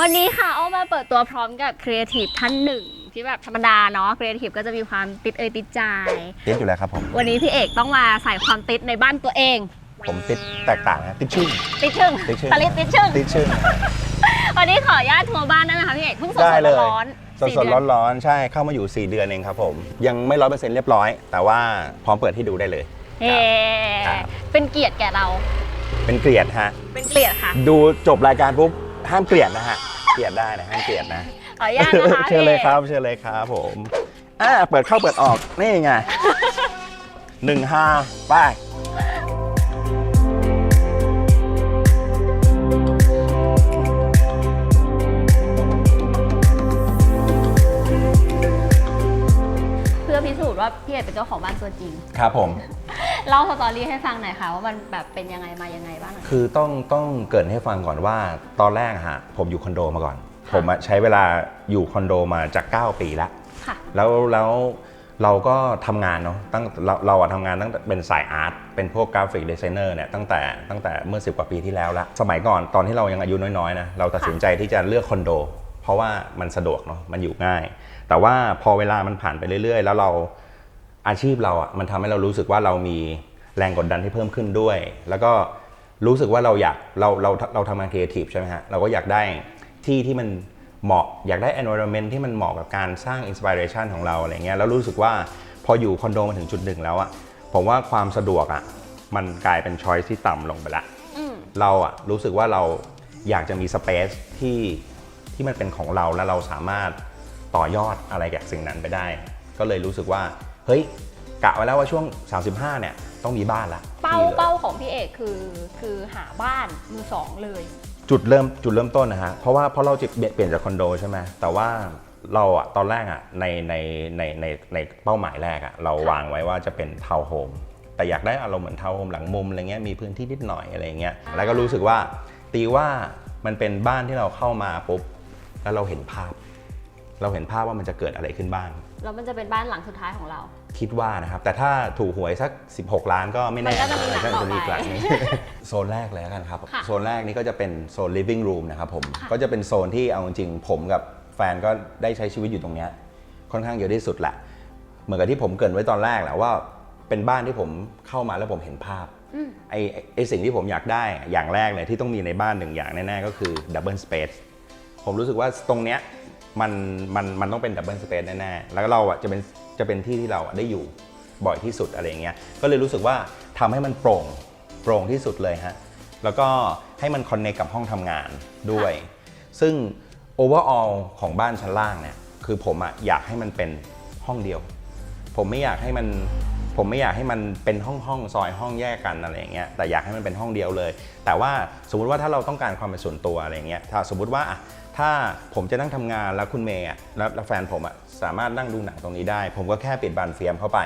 วันนี้ค่ะโอ้มาเปิดตัวพร้อมกับครีเอทีฟท่านหนึ่งที่แบบธรรมดาเนาะครีเอทีฟก็จะมีความติดเอยติดใจ ติดอยู่แล้วครับผม วันนี้พี่เอกต้องมาใส่ความติดในบ้านตัวเอง ผมติดแตกต่างนะติดชื่อติดชึ่งติดชึ่งสลิดติดชึ่งติดชื่อวันนี้ขออนุญาตทัวร์บ้านได้ไหมคะพี่เอกเพิ่งสดได้ๆเลยร้อนสๆดสี่สดเดืร้ออนนร้อนๆใช่เข้ามาอยู่ 4 เดือนเองครับผม ยังไม่ร้อยเปอร์เซ็นต์เรียบร้อย แต่ว่าพร้อมเปิดให้ดูได้เลยเฮ้ครับเป็นเกียรติแก่เรา เป็นเกลียดฮะเป็นเกียรติค่ะ ดูจบรายการปุ๊บ ห้ามเกลียดนะฮะ เกลียดได้นะห้ามเกลียดนะ ขออนุญาตนะคะเชิญเลยพี่ครับเชิญเลยครับผมอ่าเปิดเข้าเปิดออกนี่ไงหนึ่งห้าไป้ายเพื่อพิสูจน์ว่าพี่เอกเป็นเจ้าของบ้านตัวจริง ครับผม เล่าสตอรี่ให้ฟังหน่อยค่ะว่ามันแบบเป็นยังไงมายังไงบ้างอะคือต้องต้องเกรินให้ฟังก่อนว่าตอนแรกอะฮะผมอยู่คอนโดมาก่อนค่ะผมอะใช้เวลาอยู่คอนโดมาจาก 9 ปีแล้วค่ะ แล้วแล้วเราก็ทำงานเนาะตั้งเราเราอะทำงานตั้งแต่เป็นสายอาร์ตเป็นพวกกราฟิกดีไซเนอร์เนี่ยตั้งแต่ตั้งแต่เมื่อ 10 กว่าปีที่แล้วละสมัยก่อนตอนที่เรายังอายุน้อยๆนะเราตัดสินใจที่จะเลือกคอนโด เพราะว่ามันสะดวกเนาะมันอยู่ง่าย แต่ว่าพอเวลามันผ่านไปเรื่อยๆ แล้วเรา อาชีพเราอะมันทำให้เรารู้สึกว่าเรามีแรงกดดันที่เพิ่มขึ้นด้วย แล้วก็รู้สึกว่าเราอยากเราเราเราทำงานครีเอทีฟใช่ไหมฮะเราก็อยากได้ที่ที่มันเหมาะอยากได้ environment ที่มันเหมาะกับการสร้าง inspiration ของเราอะไรเงี้ยแล้วรู้สึกว่าพออยู่คอนโดมาถึงจุดหนึ่งแล้วอะผมว่าความสะดวกอะมันกลายเป็น choice ที่ต่ำลงไปละอืมเราอะรู้สึกว่าเราอยากจะมี space ที่ที่มันเป็นของเราแล้วเราสามารถต่อยอดอะไรจากสิ่งนั้นไปได้ ก็เลยรู้สึกว่า เฮ้ยกะไว้แล้วว่าช่วง 35 เนี่ยต้องมีบ้านละเป้าที่หลือเป้าของพี่เอกคือคือหาบ้านมือสองเลย จุดเริ่มจุดเริ่มต้นนะฮะเพราะว่าเพราะเราจะเปลี่ยนเปลี่ยนจากคอนโดใช่ไหมแต่ว่าเราอะตอนแรกอะในในในในในเป้าหมายแรกอะเราวางไว้ว่าจะเป็นทาวน์โฮมแต่อยากได้อารมณ์เหมือนทาวน์โฮมหลังมุมอะไรเงี้ยมีพื้นที่นิดหน่อยอะไรเงี้ยแล้วก็รู้สึกว่าตีว่ามันเป็นบ้านที่เราเข้ามาปุ๊บแล้วเราเห็นภาพ เราเห็นภาพว่ามันจะเกิดอะไรขึ้นบ้าง แล้วมันจะเป็นบ้านหลังสุดท้ายของเรา คิดว่านะครับ แต่ถ้าถูกหวยสัก 16 ล้านก็ไม่แน่มันก็จะมีหลังต่อไปจะมีอีกหลังนึงโซนแรกเลยแล้วกันครับ ค่ะโซนแรกนี้ก็จะเป็นโซน living room นะครับผม ค่ะ ก็จะเป็นโซนที่เอาจริงๆผมกับแฟนก็ได้ใช้ชีวิตอยู่ตรงเนี้ยค่อนข้างเยอะที่สุดแหละ เหมือนกับที่ผมเกรินไว้ตอนแรกแหละว่าเป็นบ้านที่ผมเข้ามาแล้วผมเห็นภาพอืมไอ้ไอ้ไอ้สิ่งที่ผมอยากได้อะอย่างแรกเลยที่ต้องมีในบ้านหนึ่งอย่างแน่ๆก็คือ double space ผมรู้สึกว่าตรงเนี้ย มันมันมันต้องเป็น double space แน่ๆ แล้วเราอะจะเป็นจะเป็นที่ที่เราอะได้อยู่บ่อยที่สุดอะไรเงี้ย ก็เลยรู้สึกว่าทำให้มันโปร่งโปร่งที่สุดเลยฮะ แล้วก็ให้มันคอนเน c กับห้องทำงานด้วย ซึ่ง overall ของบ้านชั้นล่างเนี่ยคือผมอะอยากให้มันเป็นห้องเดียว ผมไม่อยากให้มันผมไม่อยากให้มันเป็นห้องห้องซอยห้องแยกกันอะไรอย่างเงี้ยแต่อยากให้มันเป็นห้องเดียวเลย แต่ว่าสมมุติว่าถ้าเราต้องการความเป็นส่วนตัวอะไรเงี้ยถ้าสมมุติว่า ถ้าผมจะนั่งทำงานแล้วคุณเมย์อะแล้วแล้วแฟนผมอะสามารถนั่งดูหนังตรงนี้ได้ ผมก็แค่ปิดบานเฟียมเข้าไป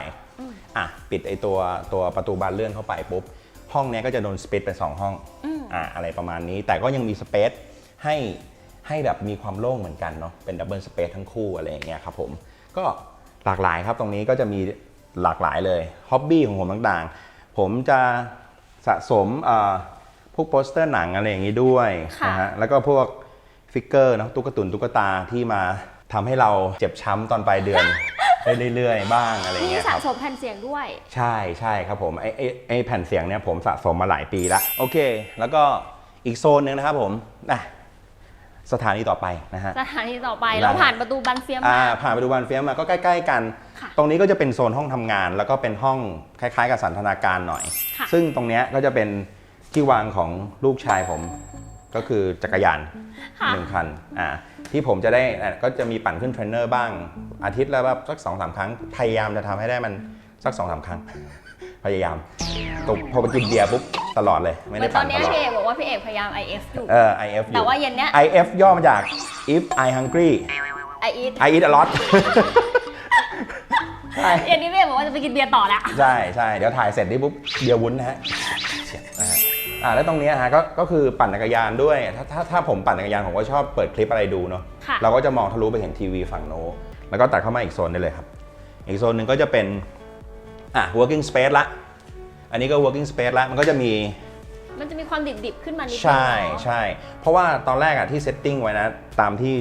อะปิดไอตัวตัวประตูบานเลื่อนเข้าไปปุ๊บห้องเนี้ยก็จะโดนสเปซเป็นสองห้องอะอะไรประมาณนี้ แต่ก็ยังมีสเปซให้ให้แบบมีความโล่งเหมือนกันเนาะเป็นดับเบิลสเปซทั้งคู่อะไรอย่างเงี้ยครับผมก็หลากหลายครับตรงนี้ก็จะมีหลากหลายเลยฮ็อบบี้ของผมต่างๆ ผมจะสะสมเอ่อพวกโปสเตอร์หนังอะไรอย่างนี้ด้วยค่ะนะฮะแล้วก็พวก ฟิกเกอร์เนอะตุ๊กตุนตุ๊กตาที่มาทำให้เราเจ็บช้ำตอนปลายเดือน ได้เรื่อยๆ บ้างอะไรอย่างมีเงี้ยคสะรับ สมแผ่นเสียงด้วย ใช่ใช่ครับผมไอ้ไอ้ไอ้แผ่นเสียงเนี่ยผมสะสมมาหลายปีแล้วโอเค แล้วก็อีกโซนหนึ่งนะครับผมนะสถานีต่อไปนะฮะ สถานีต่อไปได้ เราผ่านประตูบันเฟียมอ่ามา ผ่านไปดูวันเฟียมมาก็ใกล้ ๆ กัน ค่ะตรงนี้ก็จะเป็นโซนห้องทำงาน แล้วก็เป็นห้องคล้าย ๆ กับสันทนาการหน่อย ค่ะ ซึ่งตรงเนี้ยก็จะเป็นที่วางของลูกชายผม ก็คือจักรยานค่ะหนึ่งคันอ่าที่ผมจะได้อะก็จะมีปั่นขึ้นเทรนเนอร์บ้าง อาทิตย์ละแบบสักสองสามครั้ง พยายามจะทำให้ได้มันสักสองสามครั้ง พยายามตกพอไปกินเบียร์ปุ๊บตลอดเลย ไม่เหมืได้อนตอปั่นนเนี้ตยลอดพี่เอกบอกว่าพี่เอกพยายาม IF อยู่เออ IF อยู่แต่ว่าเย็นเนี้ย IF ย่อมาจาก if I hungry I eat I eat a lot ใช่เย็นนี้พี่เอกบอกว่าจะไปกินเบียร์ต่อละใช่ใช่เดี๋ยวถ่ายเสร็จนี่ปุ๊บเดียววุ้นนะฮะเฉียดนะฮะ อ่าแล้วตรงเนี้ยฮะก็ก็คือปั่นจักรยานด้วย ถ้าถ้าถ้าผมปั่นจักรยานผมก็ชอบเปิดคลิปอะไรดูเนาะค่ะ เราก็จะมองทะลุไปเห็นทีวีฝั่งโน้นแล้วก็ตัดเข้ามาอีกโซนได้เลยครับ อีกโซนหนึ่งก็จะเป็นอะ working space ละ อันนี้ก็ working space ละมันก็จะมี มันจะมีความดิบๆขึ้นมานิดนึงใช่เนอะใช่ เพราะว่าตอนแรกอะที่เซตติ้งไว้นะ ตามที่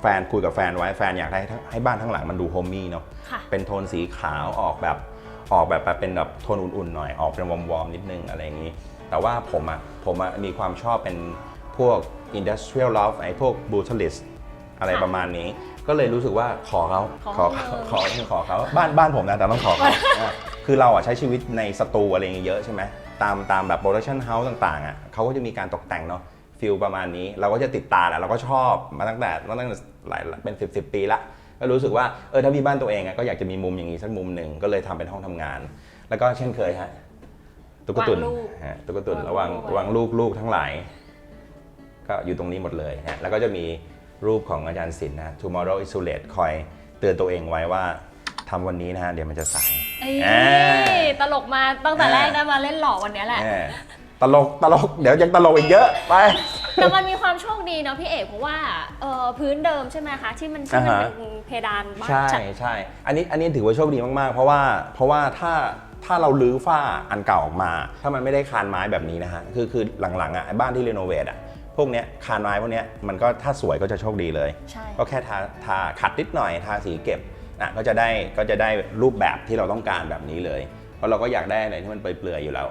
แฟนคุยกับแฟนไว้แฟนอยากได้ทั้งให้บ้านทั้งหลังมันดูโฮมมี่เนาะค่ะ เป็นโทนสีขาวออกแบบออกแบบเป็นแบบโทนอุ่นๆหน่อยออกเป็นวอร์มๆนิดนึงอะไรอย่างนี้ แต่ว่าผมอะผมอะมีความชอบเป็นพวก Industrial Loft ไอ้พวก Brutalist อะไรค่ะประมาณนี้ ก็เลยรู้สึกว่าขอเขาขอขอเขาเขาขอขอเขาบ้านบ้านผมนะแต่ต้องขอเขาอะคือเราอะใช้ชีวิตในสตูอะไรอย่างเงี้ยเยอะใช่ไหมตามตามแบบโปรดักชันเฮาส์ต่างๆอะเขาก็จะมีการตกแต่งเนาะฟิลประมาณนี้ เราก็จะติดตาแหละเราก็ชอบมาตั้งแต่ตั้งแต่หลายเป็น 10บสปีละก็รู้สึกว่าเออถ้ามีบ้านตัวเองอะก็อยากจะมีมุมอย่างนี้สักมุมหนึ่งก็เลยทำเป็นห้องทำงาน แล้วก็เช่นเคยฮะ ตุ๊กตุนวางลูกฮะตุ๊กตุนวางระหวังลูกไว้วางลูกลูกทั้งหลาย ก็อยู่ตรงนี้หมดเลยฮะแล้วก็จะมีรูปของอาจารย์ศิลป์นะ tomorrow is too late คอยเตือนตัวเองไว้ว่าทำวันนี้นะฮะเดี๋ยวมันจะสายเอ้ยอ่า ตลกมาตั้งแต่อ่าแรกได้มาเล่นหล่อวันเนี้ยแหละ แหมตลกตลกเดี๋ยวยังตลกอีกเยอะไป แต่มันมีความโชคดีเนาะพี่เอกเพราะว่าเอ่อพื้นเดิมใช่ไหมคะ ที่มันที่มันอ่าฮะ เป็นเพดานบ้านใช่จัดใช่ อันนี้อันนี้ถือว่าโชคดีมาก ๆ เพราะว่าเพราะว่าถ้า ถ้าเราลื้อฝ้าอันเก่าออกมา ถ้ามันไม่ได้คานไม้แบบนี้นะฮะคือคือหลังๆอะไอ้บ้านที่รีโนเวทอะพวกเนี้ยคานไม้พวกเนี้ยมันก็ถ้าสวยก็จะโชคดีเลย ใช่ ก็แค่ทาทาขัดนิดหน่อยทาสีเก็บนะก็จะได้ก็จะได้รูปแบบที่เราต้องการแบบนี้เลย เพราะเราก็อยากได้อะไรที่มันเปลือยๆอยู่แล้ว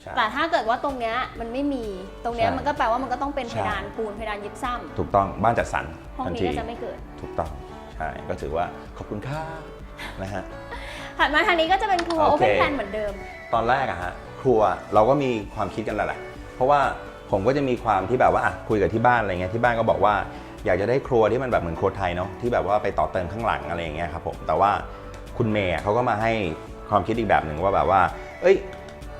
ใช่ แต่ถ้าเกิดว่าตรงเนี้ยมันไม่มีตรงเนี้ยใช่มันก็แปลว่ามันก็ต้องเป็นใช่เพดานปูนเพดานยิบซ้ถูกต้องบ้านจัดสรรำห้องทันนี้ทีก็จะไม่เกิด ถูกต้องใช่ก็ถือว่าขอบคุณค่านะฮะ ถัดมาทางนี้ก็จะเป็นครัวโอโอเค เพนแพลนเหมือนเดิม ตอนแรกอะฮะครัวเราก็มีความคิดกันแล้วแหละ เพราะว่าผมก็จะมีความที่แบบว่าอะคุยกับที่บ้านอะไรเงี้ยที่บ้านก็บอกว่า อยากจะได้ครัวที่มันแบบเหมือนครัวไทยเนาะที่แบบว่าไปต่อเติมข้างหลังอะไรอย่างเงี้ยครับผมแต่ว่าคุณเมย์อะเขาก็มาให้ความคิดอีกแบบหนึ่งว่าแบบว่า เอ้ย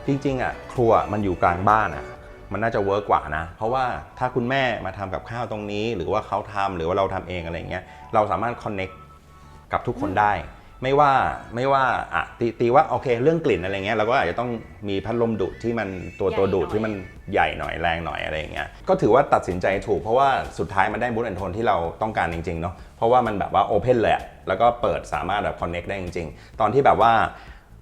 จริงๆอะครัวมันอยู่กลางบ้านอะมันน่าจะเวิร์กกว่านะ เพราะว่าถ้าคุณแม่มาทำกับข้าวตรงนี้ หรือว่าเขาทำหรือว่าเราทำเองอะไรเงี้ยเราสามารถคอนเน็ก กับทุกคนได้ ไม่ว่าไม่ว่าอะตีตีว่าโอเค เรื่องกลิ่นอะไรเงี้ยเราก็อาจจะต้องมีพัดลมดูดที่มันตัวใหญ่ตัวดูดหน่อยที่มันใหญ่หน่อยแรงหน่อยอะไรอย่างเงี้ยก็ถือว่าตัดสินใจถูกเพราะว่าสุดท้ายมันได้บูทแอนโทนที่เราต้องการจริงๆเนาะเพราะว่ามันแบบว่าโอเพนเลยอะแล้วก็เปิดสามารถแบบคอนเน็กได้จริง ๆ ตอนที่แบบว่า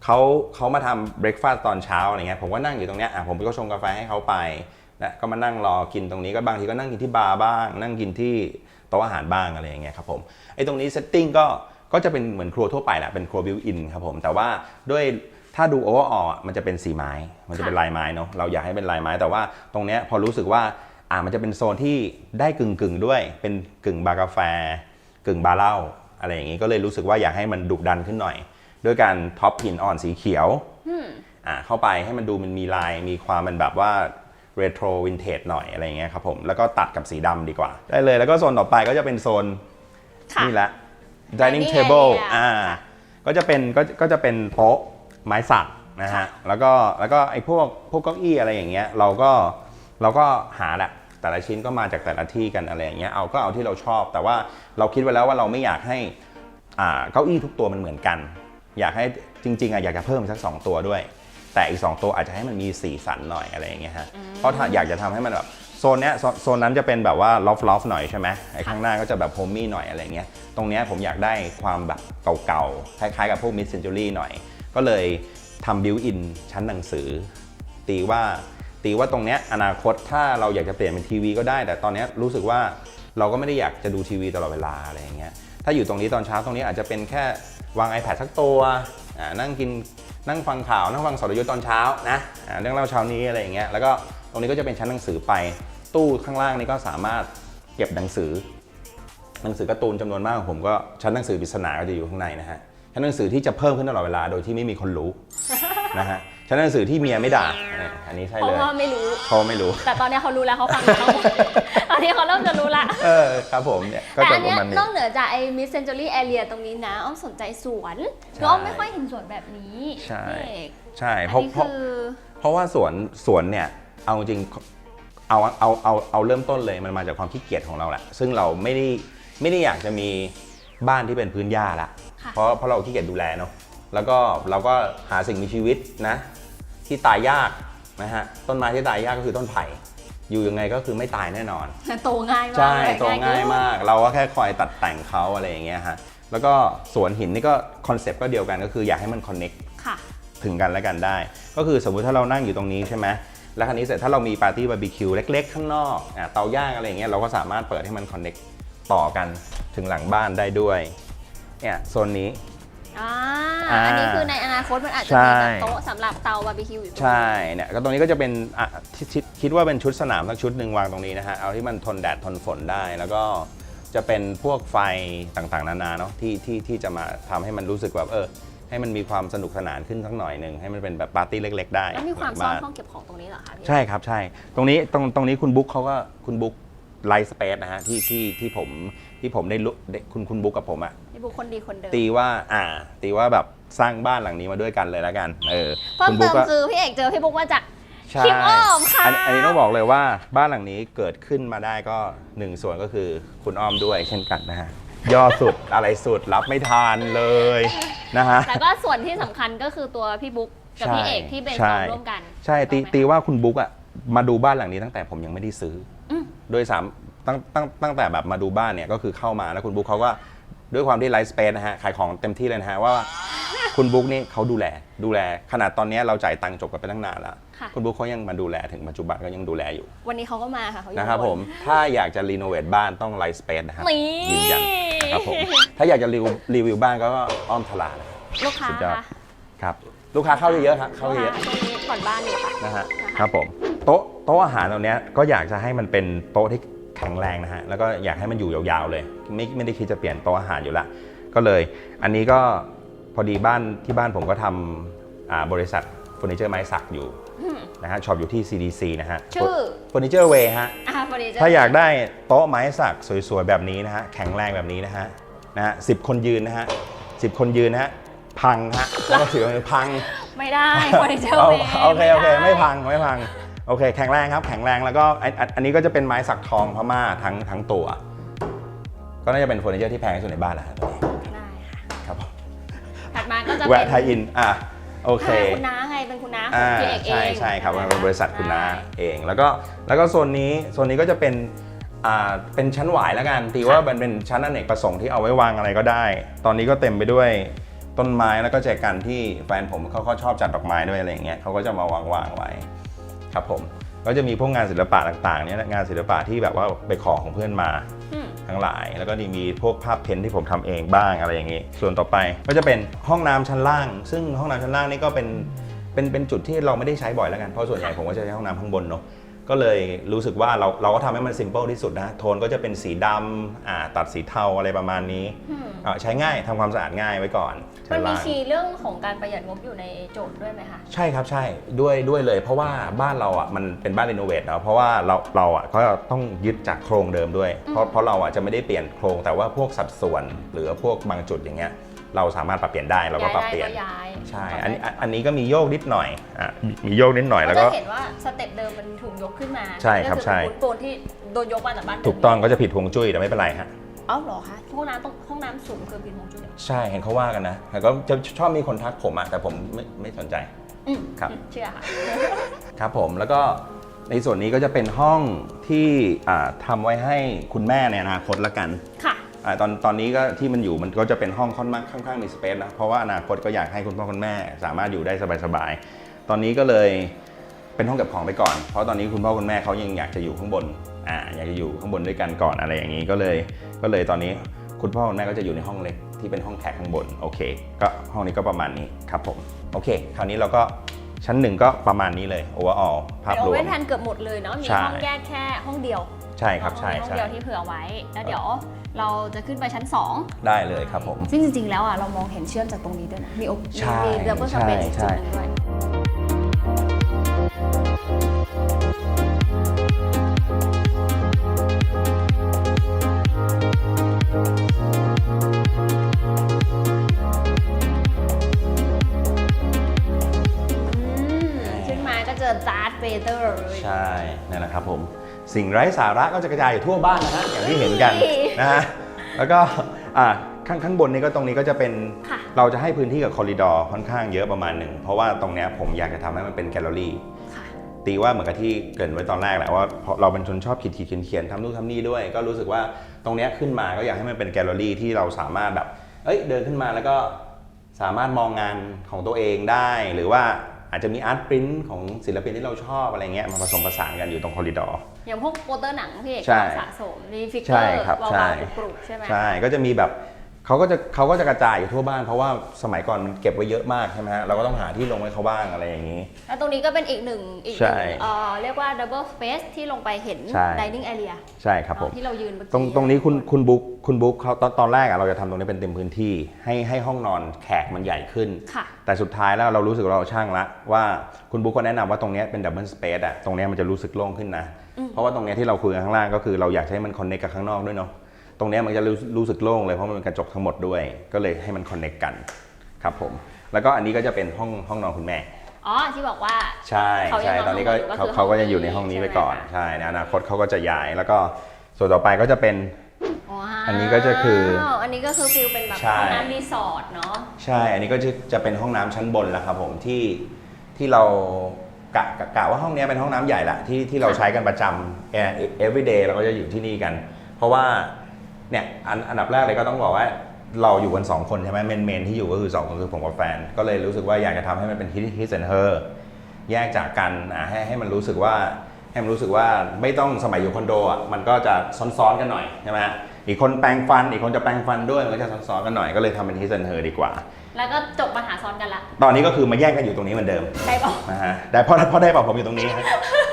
เขาเขามาทำเบรกฟาสต์ตอนเช้าอะไรเงี้ยผมก็นั่งอยู่ตรงเนี้ยอะผมก็ชงกาแฟให้เขาไปนะก็มานั่งรอกินตรงนี้ก็บางทีก็นั่งกินที่บาร์บ้าง นั่งกินที่โต๊ะอาหารบ้างอะไรอย่างเงี้ยครับผมไอ้ตรงนี้เซตติ้งก็ ก็จะเป็นเหมือนครัวทั่วไปแหละเป็นครัวบิวอินครับผมแต่ว่าด้วยถ้าดูโอเวอร์ออมันจะเป็นสีไม้ มันจะเป็นค่ะลายไม้เนาะเราอยากให้เป็นลายไม้ แต่ว่าตรงเนี้ยพอรู้สึกว่าอ่ามันจะเป็นโซนที่ได้กึ่งกึ่งๆด้วย เป็นกึ่งบาร์กาแฟ กึ่งบาร์เหล้าอะไรอย่างงี้ก็เลยรู้สึกว่าอยากให้มันดุดันขึ้นหน่อย ด้วยการท็อปหินอ่อนสีเขียวอืมอ่าเข้าไปให้มันดูมันมีลายมีความมันแบบว่าเรโทรวินเทจหน่อยอะไรอย่างเงี้ยครับผมแล้วก็ตัดกับสีดำดีกว่า ได้เลยแล้วก็โซนต่อไปก็จะเป็นโซนค่ะนี่แหละ Dining dining table area อ่าค่ะก็จะเป็นก็ก็จะเป็นโต๊ะไม้สักนะค่ะฮะแล้วก็แล้วก็ไอ้พวกพวกเก้าอี้อะไรอย่างเงี้ยเราก็เราก็หาแหละแต่ละชิ้นก็มาจากแต่ละที่กันอะไรอย่างเงี้ยเอาก็เอาที่เราชอบ แต่ว่าเราคิดไว้แล้วว่าเราไม่อยากให้อ่าเก้าอี้ทุกตัวมันเหมือนกัน อยากให้จริงๆอะอยากจะเพิ่มสักสองตัวด้วย แต่อีก 2 ตัวอาจจะให้มันมีสีสันหน่อยอะไรอย่างเงี้ยฮะเพราะถ้าอยากจะทำให้มันแบบ โซนเนี้ยโซนโซนนั้นจะเป็นแบบว่าลอฟลอฟหน่อยใช่ไหมไอ้ข้างหน้าก็จะแบบโฮมมี่หน่อยอะไรเงี้ย ตรงเนี้ยผมอยากได้ความแบบเก่าๆ คล้ายๆกับพวกมิดเซนจูรี่หน่อย ก็เลยทำบิวอินชั้นหนังสือ ตีว่าตีว่าตรงเนี้ยอนาคตถ้าเราอยากจะเปลี่ยนเป็นทีวีก็ได้ แต่ตอนเนี้ยรู้สึกว่าเราก็ไม่ได้อยากจะดูทีวีตลอดเวลาอะไรเงี้ย ถ้าอยู่ตรงนี้ตอนเช้าตรงนี้อาจจะเป็นแค่วาง iPad สักตัวอ่านั่งกินนั่งฟังข่าวนั่งฟังสรยุทธ์ตอนเช้านะอ่าเรื่องเล่าเช้านี้อะไรอย่างเงี้ยแล้วก็ตรงนี้ก็จะเป็นชั้นหนังสือไป ตู้ข้างล่างนี้ก็สามารถเก็บหนังสือ หนังสือการ์ตูนจำนวนมากของผมก็ชั้นหนังสือปริศนาก็จะอยู่ข้างในนะฮะชั้นหนังสือที่จะเพิ่มขึ้นตลอดเวลาโดยที่ไม่มีคนรู้นะฮะชั้นหนังสือที่เมียไม่ด่าอ่าอันนี้ใช่เพเลราะยว่าไม่รู้เขาไม่รู้ แต่ตอนเนี้ยเขารู้แล้วเขาฟังทั้งหมดตอนนี้เขาเริ่มจะรู้ละเออครับผมเนี่ยก็แต่จะอันปเนี้ยระมาณนี้นอกเหนือจากไอ้มิสเซนจูรี่แอเรียตรงนี้นะอ้อมสนใจสวนใช่คืออ้อมไม่ค่อยเห็นสวนแบบนี้ใช่พี่เอกใช่อันเพราะนี้เพราะคือเพราะว่าสวนสวนเนี่ยเอาจริง เอาเอาเอาเอาเริ่มต้นเลยมันมาจากความขี้เกียจของเราแหละซึ่งเราไม่ได้ไม่ได้อยากจะมีบ้านที่เป็นพื้นหญ้าละค่ะเพราะเพราะเราขี้เกียจดูแลเนาะแล้วก็เราก็หาสิ่งมีชีวิตนะที่ตายยากนะฮะต้นไม้ที่ตายยากก็คือต้นไผ่อยู่ยังไงก็คือไม่ตายแน่นอนโตง่ายมากใช่เลยโตง่ายขึ้นมาก เราก็แค่คอยตัดแต่งเขาอะไรอย่างเงี้ยฮะแล้วก็สวนหินนี่ก็คอนเซปต์ก็เดียวกันก็คืออยากให้มันคอนเน็กค่ะถึงกันและกันได้ ก็คือสมมุติถ้าเรานั่งอยู่ตรงนี้ใช่ไหม แล้วคราวนี้เสร็จถ้าเรามีปาร์ตี้บาร์บีคิวเล็กๆ ข้างนอกอะเตาย่างอะไรอย่างเงี้ยเราก็สามารถเปิดให้มันคอนเน็กต่อกันถึงหลังบ้านได้ด้วยเนี่ยโซนนี้ อ่าอ่าอันนี้คือในอนาคตมันอาจจะใช่มีแบบโต๊ะสำหรับเตาบาร์บีคิวอยู่ตรงนี้ใช่เนี่ยก็ตรงนี้ก็จะเป็นอะที่คิดคิดว่าเป็นชุดสนามสักชุดหนึ่งวางตรงนี้นะฮะเอาที่มันทนแดดทนฝนได้ แล้วก็จะเป็นพวกไฟต่างๆ นานาเนาะที่ที่ที่จะมาทำให้มันรู้สึกแบบเออ ให้มันมีความสนุกสนานขึ้นสักหน่อยหนึ่งให้มันเป็นแบบปาร์ตี้เล็ก ๆ ได้แล้วมีความหซ่ลัอนงบ้ห้องเก็บของตรงนี้เหรอคะพี่ใช่ครับใช่ ตรงนี้ตรงตรงนี้คุณบุ๊กเขาก็คุณบุ๊กไลท์สเปซนะฮะที่ที่ที่ผมที่ผมได้รู้ได้คุณคุณบุ๊กกับผมอะพี่บุ๊คคนดีคนเดิมตีว่าอ่า ตีว่าแบบสร้างบ้านหลังนี้มาด้วยกันเลยแล้วกัน เออเพิ่มคุณเติบุ๊กมก็ คือพี่เอกเจอพี่บุ๊คมาจากใช่คลิปอ้อมค่ะอันอันนี้ต้องบอกเลยว่าบ้านหลังนี้เกิดขึ้นมาได้ก็หนึ่งส่วนก็คือคุณอ้อมด้วยเช่นกันนะฮะ ย่อสุดอะไรสุดรับไม่ทานเลยนะฮะ แล้วก็ส่วนที่สำคัญก็คือตัวพี่บุ๊คกับพี่เอกที่เป็นใช่จอมร่วมกันใช่ตีถูกต้องไหม ตีว่าคุณบุ๊กอะมาดูบ้านหลังนี้ตั้งแต่ผมยังไม่ได้ซื้ออม โดยสามตั้งตั้งตั้งแต่แบบมาดูบ้านเนี่ยก็คือเข้ามาแล้วคุณบุ๊กเขาก็ ด้วยความที่ไลฟ์สเปซนะฮะขายของเต็มที่เลยนะฮะว่าคุณบุ๊กนี่เขาดูแลดูแล ขนาดตอนนี้เราจ่ายตังค์จบกันไปตั้งนานแล้วค่ะ คุณบุ๊กเขายังมาดูแลถึงปัจจุบันก็ยังดูแลอยู่วันนี้เขาก็มาค่ะเขาอยู่นะครับข้างผมถ้าอยากจะรีโนเวทบ้านต้องไลฟ์สเปซนะครับนี่ยืนยันครับผมถ้าอยากจะรีวิวรีวิวบ้านก็อ้อมทลานะครับ ลูกค้าสุดยอด ค่ะครับลูกค้าเข้าเยอะๆครับเข้าลูกเยค้าอะตรงนี้ผ่อนบ้านอยู่ค่ะ นะฮะครับผมโต๊ะโต๊ะอาหารตรงเนี้ยก็อยากจะให้มันเป็นโต๊ะที่ แข็งแรงนะฮะแล้วก็อยากให้มันอยู่ยาวๆเลย ไม่ไม่ได้คิดจะเปลี่ยนโต๊ะอาหารอยู่ละก็เลยอันนี้ก็พอดีบ้านที่บ้านผมก็ทำอ่าบริษัทเฟอร์นิเจอร์ไม้สักอยู่อืมนะฮะช็อปอยู่ที่ CDC นะฮะชื่อเฟอร์นิเจอร์เวฮะอ่าพอดีจะถ้าอยากได้โต๊ะไม้สักสวยๆ แบบนี้นะฮะแข็งแรงแบบนี้นะฮะนะฮะสิบคนยืนนะฮะสิบคนยืนนะฮะพังฮะแล้วก็ถือว่าพัง ไม่ได้พอดีเจอเอาเวโอเคโอเคด้ไม่พังไม่พัง โอเค แข็งแรงครับ แข็งแรงแล้วก็อันอันอันนี้ก็จะเป็นไม้สักทองพม่าทั้งทั้งตัว ก็น่าจะเป็นเฟอร์นิเจอร์ที่แพงที่สุดในบ้านแล้วครับตอนนี้ได้ค่ะครับผมถัดมาก็จะแวะไทยอินอะโอเคค่ะคุณน้าไงเป็นคุณน้าของอ่าพี่เอกเองใช่ใช่ครับมันเป็นบริษัทคุณน้าใช่เอง แล้วก็แล้วก็โซนนี้โซนนี้ก็จะเป็นอ่าเป็นชั้นหวายแล้วกันตีว่ามันเป็นชั้นอเนกประสงค์ที่เอาไว้วางอะไรก็ได้ ตอนนี้ก็เต็มไปด้วยต้นไม้แล้วก็แจกันที่แฟนผมเขาก็ชอบจัดดอกไม้ด้วยอะไรอย่างเงี้ยเขาก็จะมาวางวางๆไว้ ครับผมก็จะมีพวกงานศิลปะต่างๆเนี่ยงานศิลปะที่แบบว่าไปขอของเพื่อนมาอืมทั้งหลาย แล้วก็มีพวกภาพเพ้นท์ที่ผมทำเองบ้างอะไรอย่างนี้ ส่วนต่อไปก็จะเป็นห้องน้ำชั้นล่าง ซึ่งห้องน้ำชั้นล่างนี่ก็เป็นเป็นเป็นจุดที่เราไม่ได้ใช้บ่อยแล้วกันเพราะส่วนใหญ่ผมก็จะใช้ห้องน้ำข้างบนเนาะ ก็เลยรู้สึกว่าเราเราก็ทำให้มันซิมเ l ิลที่สุดนะ โทนก็จะเป็นสีดำอ่าตัดสีเทาอะไรประมาณนี้อืมอ่าใช้ง่ายทำความสะอาดง่ายไว้ก่อนมัชั้นนมีล่าง คีย์เรื่องของการประหยัดงบอยู่ในโจทย์ด้วยไหมคะ ใช่ครับใช่ด้วยด้วยเลย เพราะว่าบ้านเราอะมันเป็นบ้านรีโนเวทเนาะเพราะว่าเราเราอะก็ต้องยึดจากโครงเดิมด้วย เพราะเพราะเราอะจะไม่ได้เปลี่ยนโครงแต่ว่าพวกสัดส่วน หรือพวกบางจุดอย่างเงี้ย เราสามารถปรับเปลี่ยนได้เราก็ย้ายปรับได้เปลี่ยนก็ย้ายใช่อันนี้อันอันนี้ก็มีโยกนิดหน่อยอะมีมีโยกนิดหน่อยก็แล้วจะก็เห็นว่าสเต็ปเดิมมันถูกยกขึ้นมาใช่ครับก็อใช่ปูนปูนที่โดนยกมาจากบ้านเดิมถูกต้องก็จะผิดฮวงจุ้ยแต่ไม่เป็นไรฮะเอ้าเหรอคะห้องน้ำต้องห้องน้ำสูงคือผิดฮวงจุ้ยเหรอใช่เห็นเขาว่ากันนะแต่ก็จะชอบมีคนทักผมอะแต่ผมไม่ไม่สนใจ อืมครับ เชื่อค่ะ ครับผมแล้วก็ในส่วนนี้ก็จะเป็นห้องที่อ่าทำไว้ให้คุณแม่ในอนาคตละกัน ค่ะอา ตอนตอนนี้ก็ที่มันอยู่มันก็จะเป็นห้องค่อนข้างค่อนข้างมีสเปซนะเพราะว่าอนาคตก็อยากให้คุณพ่อคุณแม่ สามารถอยู่ได้สบายๆตอนนี้ก็เลยเป็นห้องเก็บของไปก่อน เพราะตอนนี้คุณพ่อคุณแม่เขายังอยากจะอยู่ข้างบนอ่าอยากจะอยู่ข้างบนด้วยกันก่อนอะไรอย่างนี้ก็เลย ก็เลยตอนนี้คุณพ่อคุณแม่ก็จะอยู่ในห้องเล็กที่เป็นห้องแขกข้างบนโอเค ก็ห้องนี้ก็ประมาณนี้ครับผมโอเค คราวนี้เราก็ชั้นหนึ่งก็ประมาณนี้เลยโอเวอร์ออลภาพเดี๋ยรววเว้มนแทนเกือบหมดเลยเนาะมีใช่ห้องแยกแค่ห้องเดียว ใช่ครับใช่ห้องใช่ เดียวที่เผื่อไว้ แล้วเดี๋ยวเราจะขึ้นไปชั้น 2 ได้เลยครับผม ซึ่งจริง ๆ แล้วอะเรามองเห็นเชื่อมจากตรงนี้ด้วยนะ มีโอใช่มีดับเบิลสใช่เปซจุใช่ดหนึงด้วย อืม ขึ้นมาก็เจอจาร์ดเฟเตอร์เลย ใช่นั่นแหละครับผม สิ่งไร้สาระก็จะกระจายอยู่ทั่วบ้านนะฮะอย่างที่เห็นกันนะฮะแล้วก็อ่าข้างข้างบนนี้ก็ตรงนี้ก็จะเป็นค่ะ เราจะให้พื้นที่กับคอริดอร์ค่อนข้างเยอะประมาณหนึ่งเพราะว่าตรงเนี้ยผมอยากจะทำให้มันเป็นแกลเลอรี่ ค่ะ ตีว่าเหมือนกับที่เกรินไว้ตอนแรกแหละว่าเพราะเราเป็นคนชอบขีดขีดเขียนเขียนทำนู่นทำนี่ด้วย ก็รู้สึกว่าตรงเนี้ยขึ้นมาก็อยากให้มันเป็นแกลเลอรี่ที่เราสามารถแบบ เอ้ยเดินขึ้นมาแล้วก็สามารถมองงานของตัวเองได้ หรือว่าอาจจะมีอาร์ตปรินท์ของศิลปินที่เราชอบอะไรเงี้ยมาผสมผสานกันอยู่ตรงคอริดอร์ อย่างพวกโปสเตอร์หนังพี่เอกใช่ ก็สะสมมีฟิกเกใช่อร์ครับวาใช่วๆกรุบๆใช่ไหม ใช่ ก็จะมีแบบ เขาก็จะเขาก็จะกระจายอยู่ทั่วบ้าน เพราะว่าสมัยก่อนมันเก็บไว้เยอะมากใช่ไหมฮะเราก็ต้องหาที่ลงไว้เขาบ้างอะไรอย่างนี้ แล้วตรงนี้ก็เป็นอีกหนึ่งอีกหใช่นึ่งเอ่อเรียกว่า double space ที่ลงไปเห็น ใช่ dining area ใช่ครับผมเนาะที่เรายืนเมื่อกี้ตรงตรงนี้คุณคุณบุ๊กคุณบุ๊กเขาตอนตอนแรกอะเราจะทำตรงนี้เป็นเต็มพื้นที่ ให้ให้ห้องนอนแขกมันใหญ่ขึ้น ค่ะ แต่สุดท้ายแล้วเรารู้สึกว่าเราช่างละว่าคุณบุ๊กก็แนะนำว่าตรงเนี้ยเป็นดับเบิลสเปซอะตรงเนี้ยมันจะรู้สึกโล่งขึ้นนะ เพราะว่าตรงเนี้ยที่เราคุยกันข้างล่างก็คือเราอยากให้มันคอนเนคกับข้างนอกด้วยเนาะ ตรงเนี้ยมันจะรู้รู้สึกโล่งเลยเพราะมันเป็นกระจกทั้งหมดด้วย ก็เลยให้มันคอนเนคกันครับผม แล้วก็อันนี้ก็จะเป็นห้องห้องนอนคุณแม่ อ๋อที่บอกว่าใช่เขายังใช่นอนตอนนี้ก็ห้องอยู่ก็คือเขาเขาก็จะห้องนี้อยู่ในห้องนี้ไปก่อนใช่ไหมคะใช่ในอนาคตเขาก็จะย้ายแล้วก็ส่วนต่อไปก็จะเป็นว้าวอันนี้ก็จะคืออันนี้ก็คือฟิลเป็นแบบใช่ห้องน้ำรีสอร์ทเนาะใช่ อันนี้ก็จะจะเป็นห้องน้ำชั้นบนแล้วครับผมที่ที่เรากะกะกะว่าห้องเนี้ยเป็นห้องน้ำใหญ่ละที่ที่เราใช้กันประจำ eh, every day เราก็จะอยู่ที่นี่กัน เพราะว่า เนี่ยอันอันดับแรกเลยก็ต้องบอกว่าเราอยู่กันสองคนใช่ไหมเมนเมนที่อยู่ก็คือสองคนคือผมกับแฟน ก็เลยรู้สึกว่าอยากจะทำให้มันเป็น his his and her แยกจากกันอะให้ให้มันรู้สึกว่าให้มันรู้สึกว่าไม่ต้องสมัยอยู่คอนโดอะมันก็จะซ้อนๆกันหน่อยใช่ไหมอีกคนแปรงฟัน อีกคนจะแปรงฟันด้วยมันก็จะซ้อนๆกันหน่อยก็เลยทำเป็น his and her ดีกว่า แล้วก็จบปัญหาซ้อนกันละ ตอนนี้ก็คือมาแยกกันอยู่ตรงนี้เหมือนเดิมได้บอกนะฮะได้เพราะเพราะได้เป่าผมอยู่ตรงนี้ฮะ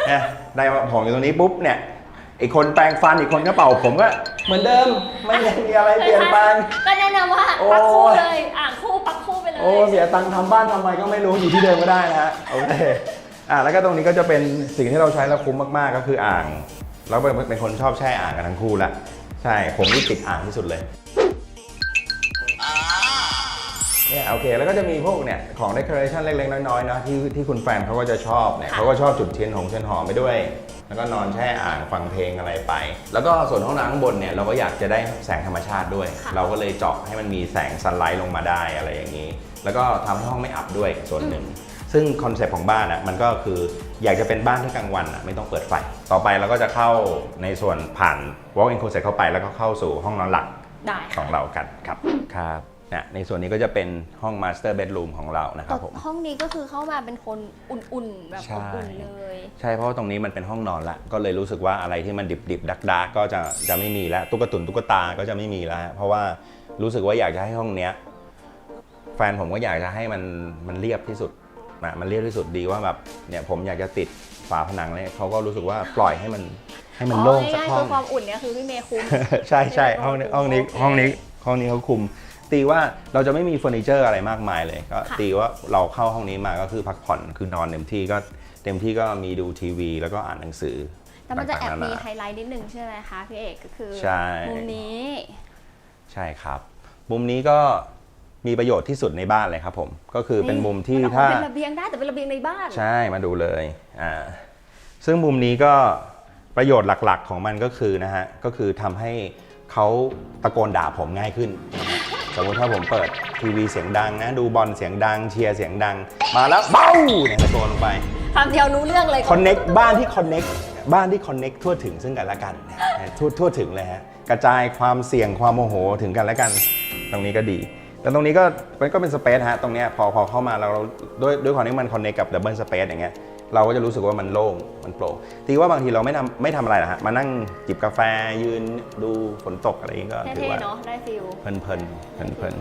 เนี่ยได้เป่าผมอยู่ตรงนี้ปุ๊บเนี่ย อีกคนแปรงฟันอีกคนก็เป่าผมก็เหมือนเดิมไม่ได้มีอะไรเปลี่ยนแปลง ก็แนะนำว่าโอ้ปักคู่เลยอ่างคู่ปักคู่ไปเลยโอ้เสียตังค์ทำบ้านทำไมก็ไม่รู้อยู่ที่เดิมก็ได้นะฮะโอเคอะแล้วก็ตรงนี้ก็จะเป็นสิ่งที่เราใช้แล้วคุ้มมากๆก็คืออ่างเราเป็นเป็นคนชอบแช่อ่างกันทั้งคู่ละใช่ผมนี่ติดอ่างที่สุดเลยเนี่ยโอเคแล้วก็จะมีพวกเนี่ยของ decoration เล็กๆน้อยๆนะที่ที่คุณแฟนเขาก็จะชอบเนี่ยเขาก็ชอบจุดเทียนหงเทียนหอมไปด้วย แล้วก็นอนแช่อ่างฟังเพลงอะไรไป แล้วก็ส่วนห้องน้ำข้างบนเนี่ยเราก็อยากจะได้แสงธรรมชาติด้วย เราก็เลยเจาะให้มันมีแสงซันไลท์ลงมาได้อะไรอย่างนี้ แล้วก็ทำให้ห้องไม่อับด้วยส่วนหนึ่ง ซึ่งคอนเซปต์ของบ้านอะมันก็คืออยากจะเป็นบ้านที่กลางวันอะไม่ต้องเปิดไฟ ต่อไปเราก็จะเข้าในส่วนผ่าน walk-in closet เข้าไปแล้วก็เข้าสู่ห้องนอนหลักได้ของเรากันครับครับเนี่ยในส่วนนี้ก็จะเป็นห้อง master bedroom ของเรานะครับผมห้องนี้ก็คือเข้ามาเป็นคนอุ่นๆ แบบใช่อบอุ่นเลย ใช่เพราะว่าตรงนี้มันเป็นห้องนอนละ ก็เลยรู้สึกว่าอะไรที่มันดิบดิบดักดักๆ ก็จะจะไม่มีแล้วตุ๊กตุนตุ๊กตาก็จะไม่มีแล้วฮะเพราะว่ารู้สึกว่าอยากจะให้ห้องเนี้ยแฟนผมก็อยากจะให้มันมันเรียบที่สุดนะมันเรียบที่สุดดีว่าแบบเนี่ยผมอยากจะติดฝาผนังเลยเขาก็รู้สึกว่าปล่อยให้มันให้มันโล่งสักง่ายๆห้อคืงอความอุ่นเนี่ยคือพี่เมย์คุ้มใช่ใช่ไม่ห้องได้นี้ห้ห้อองงนี้โอเคห้องนี้ห้องนี้เขาคุม ตีว่าเราจะไม่มีเฟอร์นิเจอร์อะไรมากมายเลยก็ค่ะตีว่าเราเข้าห้องนี้มาก็คือพักผ่อนคือนอนเต็มที่ก็เต็มที่ก็มีดูทีวี แล้วก็อ่านหนังสือแต่มันจะแอบต่างๆมีนานาไฮไลท์นิดนึงใช่ไหมคะพี่เอกก็คือใช่มุมนี้ ใช่ครับ มุมนี้ก็มีประโยชน์ที่สุดในบ้านเลยครับผม ก็คือเป็นมุมที่นออกถ้าเป็นระเบียงได้แต่เป็นระเบียงในบ้าน ใช่มาดูเลยอ่าซึ่งมุมนี้ก็ประโยชน์หลักๆของมันก็คือนะฮะก็คือทำให้เขาตะโกนด่าผมง่ายขึ้น สมมติถ้าผมเปิดทีวีเสียงดังนะ ดูบอลเสียงดังเชียร์เสียงดัง มาแล้วเบ้าเนี่ยตะโกนลงไป คำเดียวรู้เรื่องเลยคอนเน็กบ้านที่คอนเน็กบ้านที่คอนเน็กทั่วถึงซึ่งกันและกันนะทั่วทั่วถึงเลยฮะกระจายความเสี่ยงความโมโหถึงกันและกัน ตรงนี้ก็ดีแต่ตรงนี้ก็มันก็เป็นสเปซฮะตรงเนี้ยพอพอเข้ามาเราเราด้วยด้วยความที่มันคอนเน็กกับดับเบิลสเปซอย่างเงี้ย เราก็จะรู้สึกว่ามันโล่งมันโปร่งตีว่าบางทีเราไม่ทำไม่ทำอะไรนะฮะมานั่งจิบกาแฟยืนดูฝนตกอะไรอย่างเงี้ยก็ถือเท่ว่าๆเนาะได้ฟิลเพลินเพลินเพลินเพลิน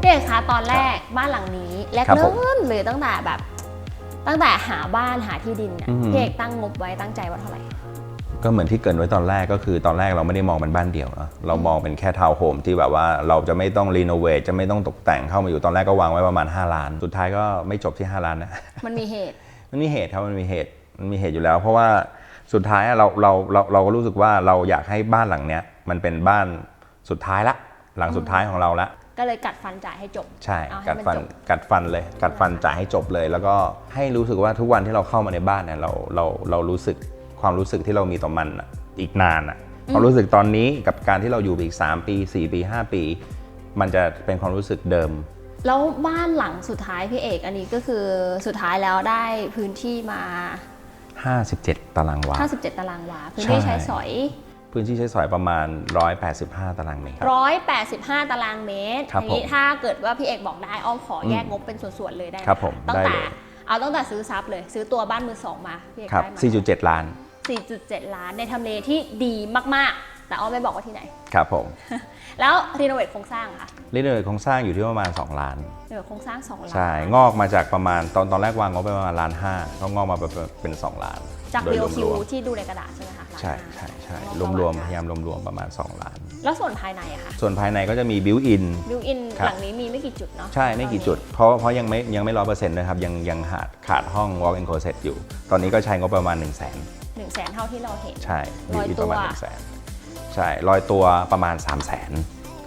พี่เอกคะตอนแรกบ้านหลังนี้แรกครับผมเริ่มเลยตั้งแต่แบบ ตั้งแต่หาบ้านหาที่ดินเนี่ยอือหือ พี่เอกตั้งงบไว้ตั้งใจว่าเท่าไหร่ ก็เหมือนที่เกรินไว้ตอนแรกก็คือตอนแรกเราไม่ได้มองเป็นบ้านเดี่ยวเนอะเรามองเป็นแค่ทาวน์โฮมที่แบบว่าเราจะไม่ต้องรีโนเวทจะไม่ต้องตกแต่งเข้ามาอยู่ตอนแรกก็วางไว้ประมาณ 5 ล้าน สุดท้ายก็ไม่จบที่ 5 ล้านนะ มันมีเหตุ มันมีเหตุครับมันมีเหตุมันมีเหตุอยู่แล้ว เพราะว่าสุดท้ายอะเราเราเราเราก็รู้สึกว่าเราอยากให้บ้านหลังเนี้ยมันเป็นบ้านสุดท้ายละ หลังสุดท้ายของเราละ ก็เลยกัดฟันจ่ายให้จบ ใช่ เอาให้กัดมันฟันจบ กัดฟันเลย กัดฟันจ่ายให้จบเลย แล้วก็ให้รู้สึกว่าทุกวันที่เราเข้ามาในบ้านเนี่ยเราเราเรารู้สึกความรู้สึกที่เรามีต่อมันอะอีกนานอะความรู้สึกตอนนี้กับการที่เราอยู่ไปอีก 3 ปี 4 ปี 5 ปี มันจะเป็นความรู้สึกเดิม แล้วบ้านหลังสุดท้ายพี่เอกอันนี้ก็คือสุดท้ายแล้วได้พื้นที่มา 57 ตารางวา 57 ตารางวา พื้นที่ใช่ ใช้สอย พื้นที่ใช้สอยประมาณ 185 ตารางเมตรครับ 185 ตารางเมตรครับทีนี้ผมถ้าเกิดว่าพี่เอกบอกได้อ้อมขอแยกอืมงบเป็นส่วนๆเลยได้ไหครับผมตั้งได้แต่เลย เอาตั้งแต่ซื้อซับเลย ซื้อตัวบ้านมือสองมาพี่เอกครับได้มา4.7 ล้าน4.7 ล้านในทำเลที่ดีมากๆ แต่อ้อมไม่บอกว่าที่ไหน ครับผม แล้วรีโนเวทโครงสร้างอะค่ะรีโนเวทโครงสร้างอยู่ที่ประมาณ 2 ล้านรีโนเวทโครงสร้าง 2 ล้าน ใช่ งอกมาจากประมาณตอนตอนแรกวางงบไปประมาณล้านห้าก็งอกมาเป็น 2 ล้าน จากโดย BOQ รวมที่ดูในกระดาษใช่ไหมคะๆใช่ใช่ใช่งบรวมปะๆณพยายามรวมๆประมาณ 2 ล้าน แล้วส่วนภายในอะค่ะส่วนภายในก็จะมีบิวอินบิวอินครับหลังนี้มีไม่กี่จุดเนาะใช่ไม่กี่จุด เพราะเพราะยังไม่ยังไม่ร้อยเปอร์เซ็นต์นะครับยังยังขาดขาดห้อง walk in closet อยู่ ตอนนี้ก็ใช้งบประมาณ 1 0 0 0 0แสนหนึ่งแสนเท่าที่เราเห็นใช่อยู่ที่ร้อยตัวประมาณ1 0 0 0 0แสน ใช่ลอยตัวประมาณ 3 0 0 0 0น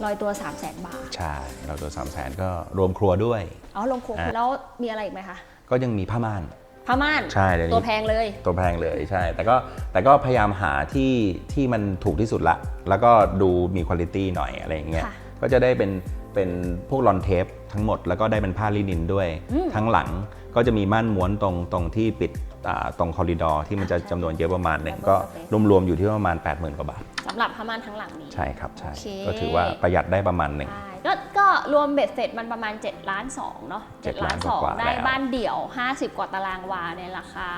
ลอยตัว 3 0 0แสนบาท ใช่ลอยตัว 3 0 0 0 0นก็รวมครัวด้วย อ๋อลงครัวอะ แล้วมีอะไรอีกไหมคะก็ยังมีผ้าม่าน ผ้าม่านใช่เดี๋ยวนี้ ตัวแพงเลย ตัวแพงเลยใช่ แต่ก็แต่ก็พยายามหาที่ที่มันถูกที่สุดละ แล้วก็ดูมีคุณ i t y หน่อยอะไรอย่างเงี้ยค่ะก็จะได้เป็นเป็นพวกลอนเทปทั้งหมด แล้วก็ได้เป็นผ้าลินินด้วย อืม ทั้งหลังก็จะมีม่านม้วนตรงตรงที่ปิดอ่า ตรงคอริดอร์ที่มันจะใช่จำนวนเยอะประมาณหนึ่ง Double ก็ space รวมๆอยู่ที่ประมาณ 80,000กว่าบาทสำหรับผ้าม่านทั้งหลังนี้ ใช่ครับใช่โอเค ก็ถือว่าประหยัดได้ประมาณหนึ่งใช่ก็ก็รวมเบ็ดเสร็จมันประมาณ7ล้าน2เนาะ7 7ล้านล้านกว่า2ได้แล้ว บ้านเดี่ยว 50 กว่าตารางวาในราคา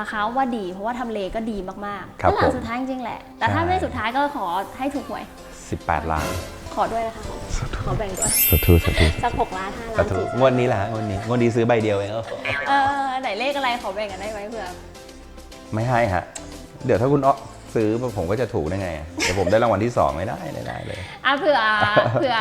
ราคาว่าดี เพราะว่าทำเลก็ดีมากๆครับก็หลัผงมสุดท้ายจริงๆแหละ แต่ใช่ถ้าไม่สุดท้ายก็ขอให้ถูกหวย 18 ล้าน ขอด้วยนะคะ ขอแบ่งด้วย สาธุสาธุสักหกล้านห้าสาล้านธุสี่งวดนี้แหละฮะงวดนี้งวดนี้ซื้อใบเดียวเองเออเออไหนเลขอะไรขอแบ่งกันได้ไหมเผื่อไม่ให้ฮะ เดี๋ยวถ้าคุณอ้อ ซื้อผมก็จะถูกได้ไงอะเดี๋ยวผมได้รางวัลที่ 2 ไม่ได้ไม่ได้เลยอะเผื่อเผื่อ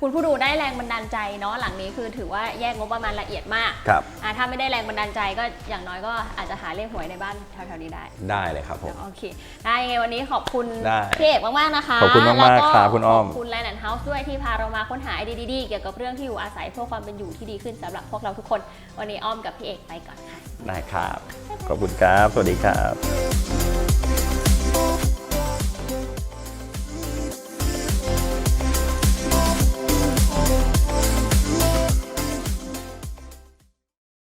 คุณผู้ดูได้แรงบันดาลใจเนาะหลังนี้คือถือว่าแยกงบประมาณละเอียดมากครับอะถ้าไม่ได้แรงบันดาลใจก็อย่างน้อยก็อาจจะหาเลขหวยในบ้านแถวๆนี้ได้ ได้เลยครับผมโอเคได้ยังไงวันนี้ขอบคุณได้พี่เอกมากๆนะคะขอบคุณมากๆแล้วครับคุณอ้อมขอบคุณแลนด์เฮาส์ด้วยที่พาเรามาค้นหาไอเดียดีๆเกี่ยวกับเรื่องที่อยู่อาศัยเพื่อความเป็นอยู่ที่ดีขึ้นสำหรับพวกเราทุกคน วันนี้อ้อมกับพี่เอกไปก่อนค่ะได้ครับขอบคุณครับ สวัสดีครับ